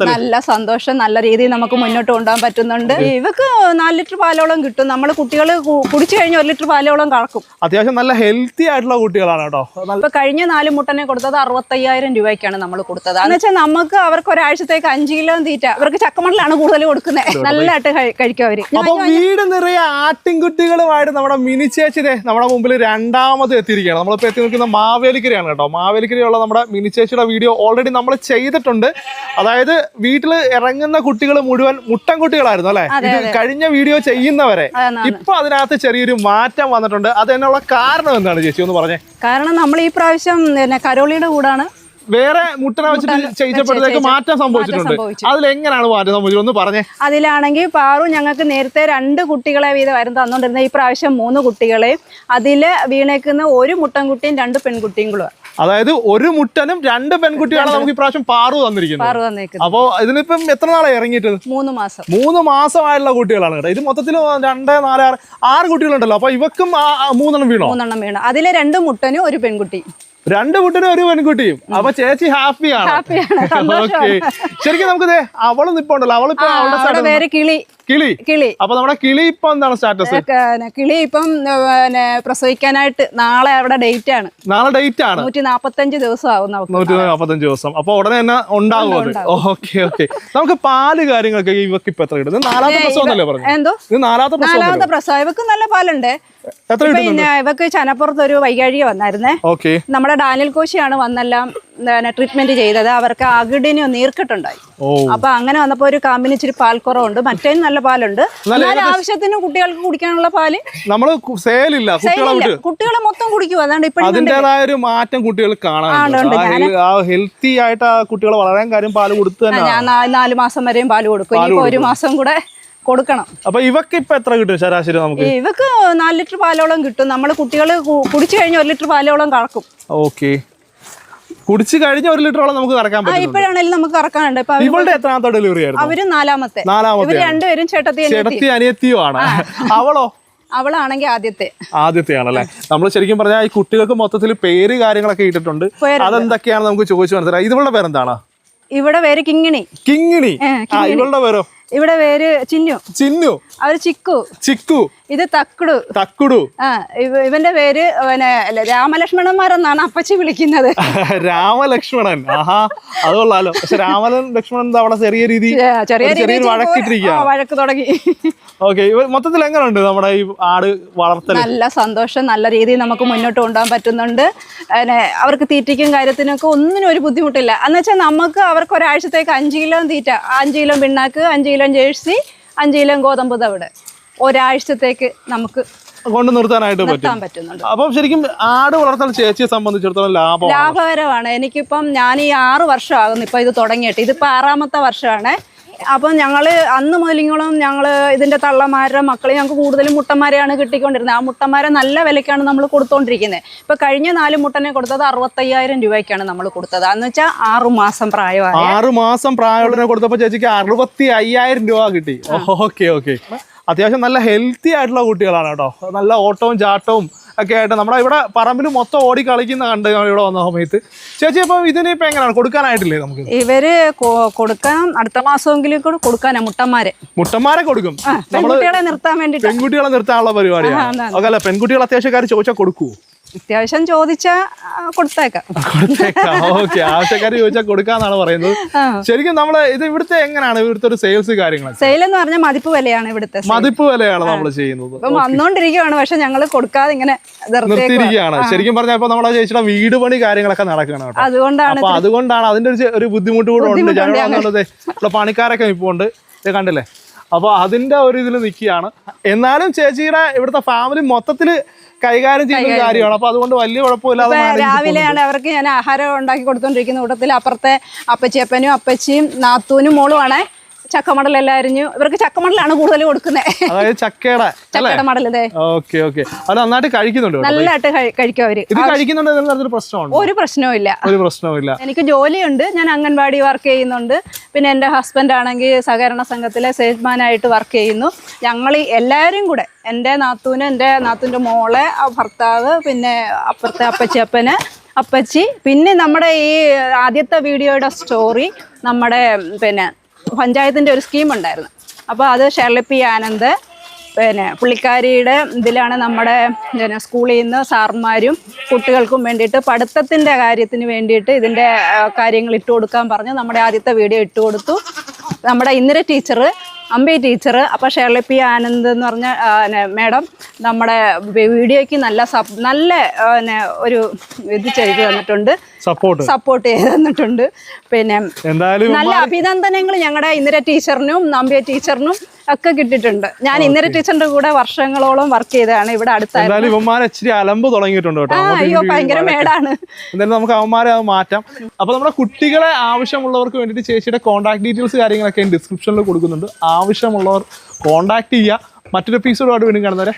നല്ല സന്തോഷം നല്ല രീതിയിൽ നമുക്ക് മുന്നോട്ട് കൊണ്ടുപോകാൻ പറ്റുന്നുണ്ട്. ഇവക്ക് നാല് ലിറ്റർ പാലോളം കിട്ടും. നമ്മൾ കുട്ടികൾ കുടിച്ചു കഴിഞ്ഞ ഒരു ലിറ്റർ പാലോളം കളക്കും അത്യാവശ്യം നല്ല ഹെൽത്തി ആയിട്ടുള്ള കുട്ടികളാണ് കേട്ടോ. ഇപ്പൊ കഴിഞ്ഞ നാല് മുട്ടനെ കൊടുത്തത് അറുപത്തയ്യായിരം രൂപയ്ക്കാണ് നമ്മൾ കൊടുത്തത്. എന്ന് വെച്ചാൽ നമുക്ക് അവർക്ക് ഒരാഴ്ചത്തേക്ക് അഞ്ച് കിലോ തീറ്റ അവർക്ക് ചക്കമണ്ണിലാണ് കൂടുതൽ കൊടുക്കുന്നത് നല്ലതായിട്ട് കഴി- കഴിക്കും അവർ. വീട് നിറയെ ആട്ടിൻകുട്ടികളുമായിട്ട് നമ്മുടെ മിനി ചേച്ചിനെ നമ്മുടെ മുമ്പിൽ രണ്ടാമത് എത്തിയിരിക്കുകയാണ്. നമ്മളിപ്പോ എത്തി നിൽക്കുന്ന മാവേലിക്കരയാണ് കേട്ടോ. മാവേലിക്കരയുള്ള നമ്മുടെ മിനി ചേച്ചിയുടെ വീഡിയോ ഓൾറെഡി നമ്മൾ ചെയ്തിട്ടുണ്ട്. അതായത് വീട്ടിൽ ഇറങ്ങുന്ന കുട്ടികൾ മുഴുവൻ മുട്ടൻ കുട്ടികളായിരുന്നു അല്ലെ? കഴിഞ്ഞ വീഡിയോ ചെയ്യുന്നവരെ. ഇപ്പൊ അതിനകത്ത് ചെറിയൊരു മാറ്റം വന്നിട്ടുണ്ട്. അത് എന്നുള്ള കാരണം എന്താണ് ചേച്ചി? ഒന്ന് പറഞ്ഞേ. കാരണം നമ്മൾ ഈ പ്രാവശ്യം കരോളിയുടെ കൂടാണ് വേറെ മുട്ടനെ വെച്ചിട്ട് ചെയ്യപ്പെട്ടതിലേക്ക് മാറ്റം സംഭവിച്ചിട്ടുണ്ട്. സംഭവിച്ചു. അതിൽ എങ്ങനെയാണ് മാറ്റം സംഭവിച്ചത് ഒന്ന് പറഞ്ഞേ. അതിലാണെങ്കിൽ പാറു ഞങ്ങൾക്ക് നേരത്തെ രണ്ട് കുട്ടികളെ വീതമായിരുന്നു തന്നുകൊണ്ടിരുന്നത് ഈ പ്രാവശ്യം മൂന്ന് കുട്ടികളെ. അതിൽ വീണേക്കുന്ന ഒരു മുട്ടൻകുട്ടിയും രണ്ട് പെൺകുട്ടിയും കൂടെ. അതായത് ഒരു മുട്ടനും രണ്ട് പെൺകുട്ടിയാണ് നമുക്ക് ഇപ്രാവശ്യം പാറു തന്നിരിക്കുന്നത്. അപ്പോ ഇതിനിപ്പം എത്ര നാളെ ഇറങ്ങിയിട്ട് മൂന്ന് മാസം. മൂന്ന് മാസമായുള്ള കുട്ടികളാണ് കേട്ടോ. ഇത് മൊത്തത്തിൽ രണ്ട് നാല് ആറ് ആറ് കുട്ടികളുണ്ടല്ലോ. അപ്പൊ ഇവക്കും മൂന്നെണ്ണം വീണോ? മൂന്നെണ്ണം വീണോ. അതിലെ രണ്ട് മുട്ടനും ഒരു പെൺകുട്ടി രണ്ട് കുട്ടിനും ഒരു പെൺകുട്ടിയും. അപ്പൊ ചേച്ചി ഹാപ്പിയാണ്. ഓക്കെ ശരിക്കും നമുക്ക് ദേ അവൾ നിപ്പുണ്ടല്ലോ. അവളിപ്പോ അവളുടെ കിളി. കിളി. കിളി. അപ്പൊ നമ്മുടെ കിളി ഇപ്പൊ എന്താണ് സ്റ്റാറ്റസ് കിളി ഇപ്പം പ്രസവിക്കാനായിട്ട് നാളെ അവിടെ ഡേറ്റ് ആണ്. നാളെ ഡേറ്റ് ആണ്. നൂറ്റി നാപ്പത്തഞ്ച് ദിവസം ആവും നൂറ്റി ദിവസം. അപ്പൊ ഉടനെ തന്നെ ഉണ്ടാവും അത്? Okay okay. നമുക്ക് പാൽ കാര്യങ്ങളൊക്കെ ഇവക്ക് ഇപ്പൊ എത്ര കിട്ടും? നാലാമത്തെ പ്രസവം അല്ലേ പറഞ്ഞു എന്തോ? നാലാമത്തെ നാലാമത്തെ പ്രസവം. ഇവക്ക് നല്ല പാലുണ്ട്. ഇവക്ക് ചനപ്പുറത്ത് ഒരു വൈകാഴിക വന്നായിരുന്നേ. ഓക്കെ. നമ്മുടെ ഡാനിൽ കോശിയാണ് വന്നെല്ലാം ട്രീറ്റ്മെന്റ് ചെയ്തത് അവർക്ക് അകിടിന് നീർക്കെട്ടുണ്ടായി അപ്പൊ അങ്ങനെ വന്നപ്പോ ഒരു കാമ്പിന് ഇച്ചിരി പാൽ കുറവുണ്ട് മറ്റേന് നല്ല പാലുണ്ട് എന്നാൽ ആവശ്യത്തിന് കുട്ടികൾക്ക് കുടിക്കാനുള്ള പാൽ നമ്മൾ സെയിലില്ല കുട്ടികളെ മൊത്തം കുടിക്കും. അതാണ്ട് ഇപ്പൊ അതിന്റെതായ ഒരു മാറ്റം കുട്ടികൾ കാണാനുണ്ട്. ഹെൽത്തി ആയിട്ട് ആ കുട്ടികളെ വളരാൻ കാര്യം പാൽ കൊടുത്തു ഞാൻ നാല് മാസം വരെയും പാൽ കൊടുക്കും. ഇനിയിപ്പോ ഒരു മാസം കൂടെ കൊടുക്കണം. അപ്പൊ ഇവക്ക് ഇപ്പൊ എത്ര കിട്ടും ശരാശരി നമുക്ക്? ഇവക്ക് നാല് ലിറ്റർ പാലോളം കിട്ടും. നമ്മൾ കുട്ടികൾ കുടിച്ചു കഴിഞ്ഞാൽ ഒരു ലിറ്റർ പാലോളം കളക്കും ഓക്കെ. കുടിച്ചു കഴിഞ്ഞ ഒരു ലിറ്ററോളം നമുക്ക് കറക്കാൻ പറ്റും ഇപ്പോഴാണെങ്കിലും നമുക്ക് കറക്കാനുണ്ട്. ഇവളുടെ എത്രാമത്തെ ഡെലിവറി ആയിരുന്നു? അവർ നാലാമത്തെ. നാലാമത്തെ രണ്ടുപേരും ചേട്ടത്തി അനിയത്തി. ചേട്ടത്തി അനിയത്തിയോ ആണ്. അവളോ? അവളാണെങ്കിൽ ആദ്യത്തെ. ആദ്യത്തെയാണല്ലേ? നമ്മൾ ശരിക്കും പറഞ്ഞാൽ ഈ കുട്ടികൾക്ക് മൊത്തത്തിൽ പേര് കാര്യങ്ങളൊക്കെ ഇട്ടിട്ടുണ്ട്. അതെന്തൊക്കെയാണ് നമുക്ക് ചോദിച്ചു മനസ്സിലായി. ഇവളുടെ പേരെന്താണ്? ഇവിടെ പേര് കിങ്ങിണി. കിങ്ങിണി. ഇവളുടെ പേരോ? ഇവിടെ പേര് ചിന്നു. ചിന്നു. അവർ ചിക്കു. ചിക്കു. ഇത് തക്കുടു. തക്കുടു. ആ ഇവന്റെ പേര് പിന്നെ രാമലക്ഷ്മണന്മാർ എന്നാണ് അപ്പച്ചി വിളിക്കുന്നത്. രാമലക്ഷ്മണൻ. ആഹാ അത് കൊള്ളാലോ പക്ഷെ രാമലൻ ലക്ഷ്മണൻ അവിടെ ചെറിയ രീതി? ചെറിയ ചെറിയ വഴക്ക് തുടങ്ങി. ഓക്കെ മൊത്തത്തിൽ എങ്ങനെയുണ്ട് നമ്മുടെ ഈ ആട് വളർത്തൽ നല്ല സന്തോഷം നല്ല രീതിയിൽ നമുക്ക് മുന്നോട്ട് കൊണ്ടുപോകാൻ പറ്റുന്നുണ്ട്. അവർക്ക് തീറ്റയ്ക്കും കാര്യത്തിനൊക്കെ ഒന്നിനും ഒരു ബുദ്ധിമുട്ടില്ല. എന്ന് വെച്ചാൽ നമുക്ക് അവർക്ക് ഒരാഴ്ചത്തേക്ക് അഞ്ച് കിലോ തീറ്റ അഞ്ച് കിലോ പിണ്ണാക്ക് അഞ്ച് കിലോ ജേഴ്സി അഞ്ച് കിലോ ഗോതമ്പ് തവിട്. ഒരാഴ്ചത്തേക്ക് നമുക്ക് കൊണ്ട് നിർത്താനായിട്ട് നിർത്താൻ പറ്റുന്നുണ്ട്. അപ്പം ശരിക്കും ആട് വളർത്തൽ ചേച്ചിയെ സംബന്ധിച്ചിടത്തോളം ലാഭം ലാഭകരമാണ്. എനിക്കിപ്പം ഞാൻ ഈ ആറ് വർഷമാകുന്നു. ഇപ്പം ഇത് തുടങ്ങിയിട്ട്. ഇതിപ്പോൾ ആറാമത്തെ വർഷമാണ്. അപ്പം ഞങ്ങൾ അന്ന് മുതലിങ്ങളും ഞങ്ങൾ ഇതിന്റെ തള്ളമാരുടെ മക്കളെ ഞങ്ങൾക്ക് കൂടുതലും മുട്ടന്മാരെയാണ് കിട്ടിക്കൊണ്ടിരുന്നത്. ആ മുട്ടന്മാരെ നല്ല വിലയ്ക്കാണ് നമ്മൾ കൊടുത്തുകൊണ്ടിരിക്കുന്നത് ഇപ്പം കഴിഞ്ഞ നാല് മുട്ടനെ കൊടുത്തത് അറുപത്തയ്യായിരം രൂപയ്ക്കാണ് നമ്മൾ കൊടുത്തത്. എന്ന് വെച്ചാൽ ആറു മാസം പ്രായമായ. ആറ് മാസം പ്രായമുള്ളതിനെ കൊടുത്തപ്പോൾ ചേച്ചിക്ക് അറുപത്തി അയ്യായിരം രൂപ കിട്ടി. Okay okay. അത്യാവശ്യം നല്ല ഹെൽത്തി ആയിട്ടുള്ള കുട്ടികളാണ് കേട്ടോ. നല്ല ഓട്ടവും ചാട്ടവും ഒക്കെ ആയിട്ട് നമ്മുടെ ഇവിടെ പറമ്പിൽ മൊത്തം ഓടി കളിക്കുന്ന കണ്ട് ഇവിടെ വന്ന സമയത്ത്. ചേച്ചി അപ്പം ഇതിന് ഇപ്പം എങ്ങനെയാണ്? കൊടുക്കാനായിട്ടില്ലേ നമുക്ക്? ഇവർ കൊടുക്കാൻ അടുത്ത മാസമെങ്കിലും കൂടെ കൊടുക്കാനാ മുട്ടന്മാരെ. മുട്ടന്മാരെ കൊടുക്കും. പെൺകുട്ടികളെ നിർത്താൻ വേണ്ടി പെൺകുട്ടികളെ നിർത്താനുള്ള പരിപാടിയാണ് അതല്ല പെൺകുട്ടികൾ അത്യാവശ്യക്കാർ ചോദിച്ചാൽ കൊടുക്കൂ. അത്യാവശ്യം ചോദിച്ചാൽ കൊടുത്തേക്കാം. കൊടുത്തേക്കാം. ഓക്കെ. ആവശ്യക്കാർ ചോദിച്ചാൽ കൊടുക്കാന്നാണ് പറയുന്നത്. ശരിക്കും നമ്മൾ ഇത് ഇവിടുത്തെ എങ്ങനെയാണ്? ഇവിടുത്തെ ഒരു സെയിൽസ് കാര്യങ്ങൾ സെയിൽ എന്ന് പറഞ്ഞാൽ മതിപ്പ് വിലയാണ് ഇവിടുത്തെ മതിപ്പ് വിലയാണ് നമ്മൾ ചെയ്യുന്നത്? ഇപ്പം വന്നോണ്ടിരിക്കുവാണ് പക്ഷെ ഞങ്ങൾ കൊടുക്കാതെ ഇങ്ങനെ. നിർത്തിയിരിക്കുകയാണ്. ശരിക്കും പറഞ്ഞാൽ ഇപ്പൊ നമ്മളെ ചേച്ചിയുടെ വീട് പണി കാര്യങ്ങളൊക്കെ നടക്കണം അതുകൊണ്ടാണ് അപ്പൊ അതുകൊണ്ടാണ് അതിന്റെ ഒരു ബുദ്ധിമുട്ട് കൂടെ ഉണ്ട് ഞങ്ങൾ. പണിക്കാരൊക്കെ ഇപ്പോൾ ഉണ്ട്. കണ്ടില്ലേ? അപ്പൊ അതിന്റെ ഒരു ഇതിൽ നിൽക്കുകയാണ് എന്നാലും ചേച്ചിയുടെ ഇവിടുത്തെ ഫാമിലി മൊത്തത്തിൽ കൈകാര്യം ചെയ്യുന്ന കാര്യമാണ്. അപ്പൊ അതുകൊണ്ട് വലിയ കുഴപ്പമില്ലാതെ രാവിലെയാണ് അവർക്ക് ഞാൻ ആഹാരം ഉണ്ടാക്കി കൊടുത്തോണ്ടിരിക്കുന്ന. കൂട്ടത്തിൽ അപ്പുറത്തെ അപ്പച്ചിയപ്പനും അപ്പച്ചിയും നാത്തൂനും മോളുമാണേ ചക്കമടലെല്ലാം അരിഞ്ഞു ഇവർക്ക് ചക്കമടലാണ് കൂടുതൽ കൊടുക്കുന്നത് അതായത് ചക്കയുടെ ചക്കയുടെ മടൽ ഇതേ ഓക്കെ ഓക്കെ. അത് നന്നായിട്ട് കഴിക്കുന്നുണ്ട്. നല്ലതായിട്ട് കഴി- കഴിക്കും അവർ. ഇത് കഴിക്കുന്നുണ്ട് പ്രശ്നമുണ്ട്. ഒരു പ്രശ്നവും ഇല്ല ഒരു പ്രശ്നവുമില്ല. എനിക്ക് ജോലിയുണ്ട്. ഞാൻ അംഗൻവാടി വർക്ക് ചെയ്യുന്നുണ്ട്. പിന്നെ എന്റെ ഹസ്ബൻഡ് ആണെങ്കിൽ സഹകരണ സംഘത്തിലെ സെയിൽസ്മാനായിട്ട് വർക്ക് ചെയ്യുന്നു. ഞങ്ങൾ എല്ലാവരും കൂടെ എന്റെ നാത്തൂന് എന്റെ നാത്തൂന്റെ മോളെ ഭർത്താവ് പിന്നെ അപ്പുറത്തെ അപ്പച്ചി അപ്പന് അപ്പച്ചി പിന്നെ നമ്മുടെ ഈ ആദ്യത്തെ വീഡിയോയുടെ സ്റ്റോറി നമ്മുടെ പിന്നെ പഞ്ചായത്തിന്റെ ഒരു സ്കീം ഉണ്ടായിരുന്നു. അപ്പോൾ അത് ഷെർലി ആനന്ദ് പിന്നെ പുള്ളിക്കാരിയുടെ ഇതിലാണ് നമ്മുടെ പിന്നെ സ്കൂളിൽ നിന്ന് സാർമാരും കുട്ടികൾക്കും വേണ്ടിയിട്ട് പഠിത്തത്തിന്റെ കാര്യത്തിന് വേണ്ടിയിട്ട് ഇതിന്റെ കാര്യങ്ങൾ ഇട്ട് കൊടുക്കാൻ പറഞ്ഞ് നമ്മുടെ ആദ്യത്തെ വീഡിയോ ഇട്ട് കൊടുത്തു നമ്മുടെ ഇന്ദിര ടീച്ചർ അമ്പി ടീച്ചർ അപ്പോൾ ഷേർലി പി ആനന്ദ് എന്ന് പറഞ്ഞ മാഡം നമ്മുടെ വീഡിയോയ്ക്ക് നല്ല സപ് നല്ല ഒരു ഇത് ചെയ്ത് തന്നിട്ടുണ്ട്. സപ്പോർട്ട് സപ്പോർട്ട് ചെയ്ത് തന്നിട്ടുണ്ട്. പിന്നെ നല്ല അഭിനന്ദനങ്ങൾ ഞങ്ങളുടെ ഇന്ദിര ടീച്ചറിനും നമ്പ്യ ടീച്ചറിനും. ഒക്കെ കിട്ടിയിട്ടുണ്ട്. ഞാൻ ഇന്നലെ ടീച്ചറിന്റെ കൂടെ വർഷങ്ങളോളം വർക്ക് ചെയ്തതാണ്. ഇവിടെ അടുത്തായിരുന്നു. എന്തായാലും ഇവന്മാരെ ഇച്ചിരി അലമ്പ് തുടങ്ങിയിട്ടുണ്ട് കേട്ടോ. അയ്യോ ഭയങ്കര. മേടാണ്. എന്തായാലും നമുക്ക് അവന്മാരെ അത് മാറ്റാം. അപ്പൊ നമ്മുടെ കുട്ടികളെ ആവശ്യമുള്ളവർക്ക് വേണ്ടിയിട്ട് ചേച്ചിയുടെ കോൺടാക്ട് ഡീറ്റെയിൽസ് കാര്യങ്ങളൊക്കെ ഡിസ്ക്രിപ്ഷനിൽ കൊടുക്കുന്നുണ്ട്. ആവശ്യമുള്ളവർ കോൺടാക്ട് ചെയ്യുക. മറ്റൊരു എപ്പിസോഡുമായിട്ട് വീണ്ടും കാണുന്നവരെ.